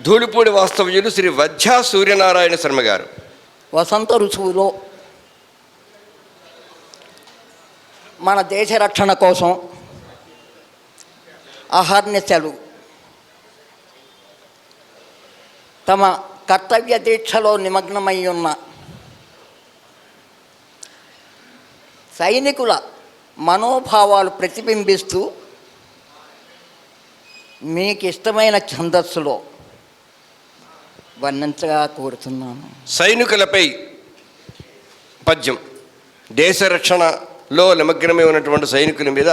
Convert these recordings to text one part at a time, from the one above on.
ధూళిపూడి వాస్తవ్యులు శ్రీ వధ్యా సూర్యనారాయణ శర్మ గారు. వసంత ఋతువులో మన దేశ రక్షణ కోసం అహర్నిశలు తమ కర్తవ్య దీక్షలో నిమగ్నమై ఉన్న సైనికుల మనోభావాలు ప్రతిబింబిస్తూ మీకు ఇష్టమైన ఛందస్సులో వర్ణించగా కోరుతున్నాను. సైనికులపై పద్యం. దేశ రక్షణలో నిమగ్నమై ఉన్నటువంటి సైనికుల మీద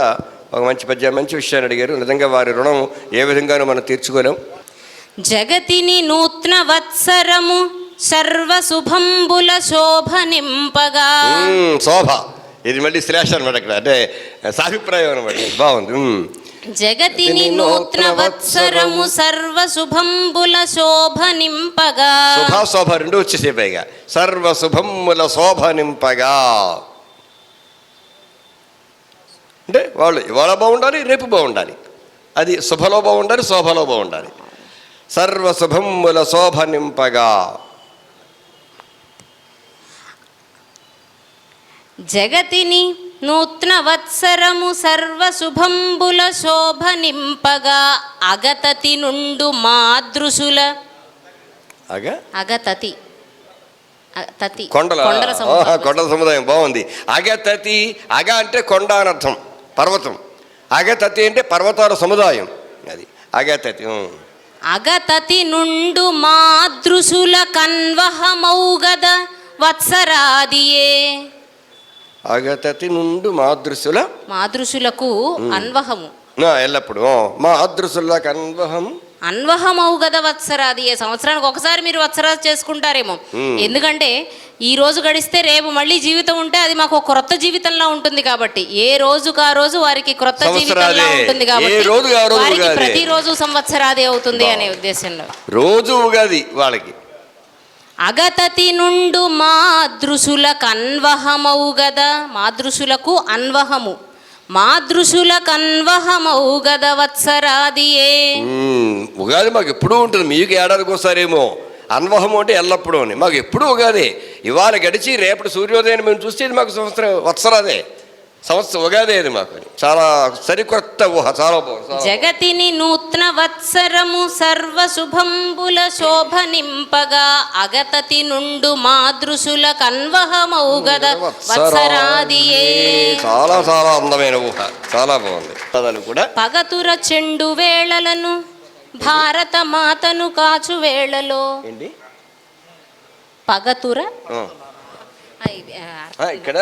ఒక మంచి పద్యం మంచి విషయాన్ని అడిగారు. నిజంగా వారి రుణం ఏ విధంగానూ మనం తీర్చుకోలేం. జగతిని నూత్న వత్సరము సర్వశుభంబుల శోభ నింపగా. శోభ. ఇది మళ్ళీ శ్రేష అనమాట ఇక్కడ అంటే సాభిప్రాయం అనమాట బాగుంది. జగతిని నూత్న వత్సరము సర్వశుభంబుల శోభ నింపగా శుభ శోభ రెండు వచ్చేసే పైగా సర్వ శుభముల శోభ నింపగా అంటే వాళ్ళు ఇవాళ బాగుండాలి రేపు బాగుండాలి. అది శుభలో బాగుండాలి శోభలో బాగుండాలి. సర్వ శుభముల శోభ నింపగా జగతిని నూత్న వత్సరము సర్వశుభంబుల శోభ నింపగా అగతతి నుండు మాదృశుల. అగా? అగతతి. తతి. కొండల. కొండల సముదాయం. బాగుంది. అగతతి అగ అంటే కొండ అనర్థం పర్వతం. అగతతి అంటే పర్వతాల సముదాయం. అది. అగతతి. అగతతి నుండు మాదృశుల కన్వహమౌగద వత్సరాదియే. అగతతి నుండు మాదృశుల మాదృశులకు అన్వహము. ఎల్లప్పుడు ఆ, మా అదృశుల కన్వహం అన్వహమౌగద వత్సరాదియే సంవత్సరానికి ఒకసారి మీరు వత్సరాది చేసుకుంటారేమో. ఎందుకంటే ఈ రోజు గడిస్తే రేపు మళ్ళీ జీవితం ఉంటే అది మాకు క్రొత్త జీవితంలా ఉంటుంది కాబట్టి. ఏ రోజుకు ఆ రోజు వారికి క్రొత్త జీవితంలా. ఉంటుంది ఏ కాబట్టి. ప్రతిరోజు సంవత్సరాది అవుతుంది అనే ఉద్దేశంలో. రోజు ఉగాది వాళ్ళకి. అగతతి నుండు మాదృశుల కన్వహమవు గదా మాదృశులకు అన్వహము. మాదృశుల కన్వహమవు గద వత్సరాదియే. ఏ ఉగాది మాకు ఎప్పుడూ ఉంటుంది. మీకు ఏడాదికి ఒకసారేమో. అన్వహం అంటే ఎల్లప్పుడూ అని. మాకు ఎప్పుడూ ఉగాది. ఇవాళ గడిచి రేపటి సూర్యోదయాన్ని మేము చూస్తే ఇది మాకు సంవత్సరం వత్సరాదే. సంవత్సరం ఉగాది అది మాకు. చాలా సరికొత్త ఊహ చాలా బాగుంది జగతిని నూత్న వత్సరము సర్వశుభంబుల శోభ నింపగా అగతతి నుండు మాదృశుల కన్వహమౌగద వత్సరాదియే చాలా చాలా అందమైన ఊహ చాలా బాగుంది. పదాలు కూడా. పగతుర చెండు వేళలను భారత మాతను కాచు వేళలో పగతుర ఇక్కడ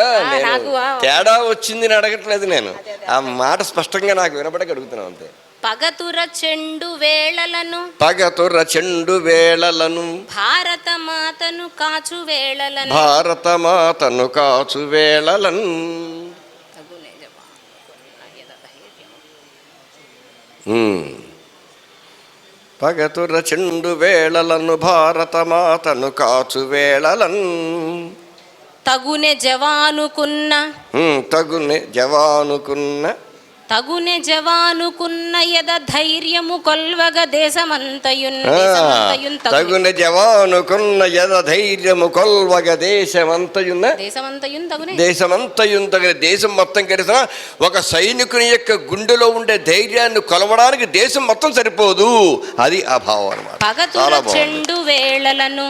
తేడా వచ్చింది అడగట్లేదు నేను. ఆ మాట స్పష్టంగా నాకు వినపడక అడుగుతున్నాను అంతే. పగతుర చెండు వేళలను పగతుర చెండు వేళలను భారత మాతను కాచు వేళలను. భారత మాతను కాచు వేళలను. పగతుర చెండు వేళలను భారత మాతను కాచు వేళలను. తగునె జవానుకున్న తగునే జవానుకున్న తగునె జవానుకున్న యద ధైర్యము కొల్వగ దేశమంతయున్ తగునె. జవానుకున్న యద ధైర్యము కొల్వగ దేశమంతయున్న దేశమంతయున్ తగునె. దేశమంతయున్ తగిన. దేశం మొత్తం కలిసిన ఒక సైనికుని యొక్క గుండెలో ఉండే ధైర్యాన్ని కొలవడానికి దేశం మొత్తం సరిపోదు. అది ఆ భావం అనమాట పగతుర చాలా బాగుంది. చెండు వేళలను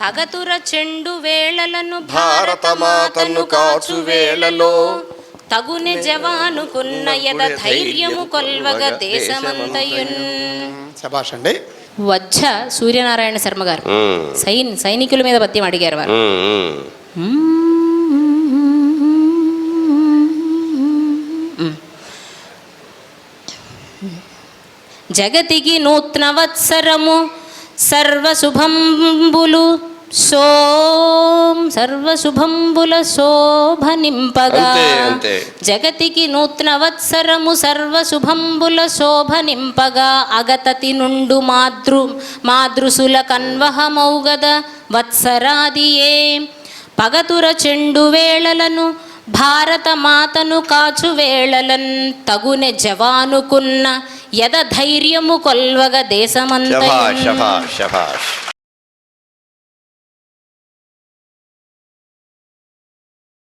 పగతుర చెండు వేళలను భారత మాతను కాచు వేళలో తగునె జవానుకున్న యద ధైర్యము కొల్వగ దేశమంతయున్. శభాష్ అండి. వజ్జ సూర్యనారాయణ శర్మ గారు. సైన్ సైనికుల మీద పద్యం అడిగారు వారు. జగతికి నూత్న వత్సరము సర్వశుభంబులు సోం సర్వశుభంబుల శోభ నింపగా. అంతే, అంతే. జగతికి నూత్న వత్సరము సర్వశుభంబుల శోభ నింపగా. అగతతి నుండు మాతృ మాతృసుల కన్వహమౌగద వత్సరాదియే పగతుర చెండు వేళలను భారత మాతను కాచు వేళలన్ తగునె జవానుకున్న యద ధైర్యము కొల్వగ దేశమంత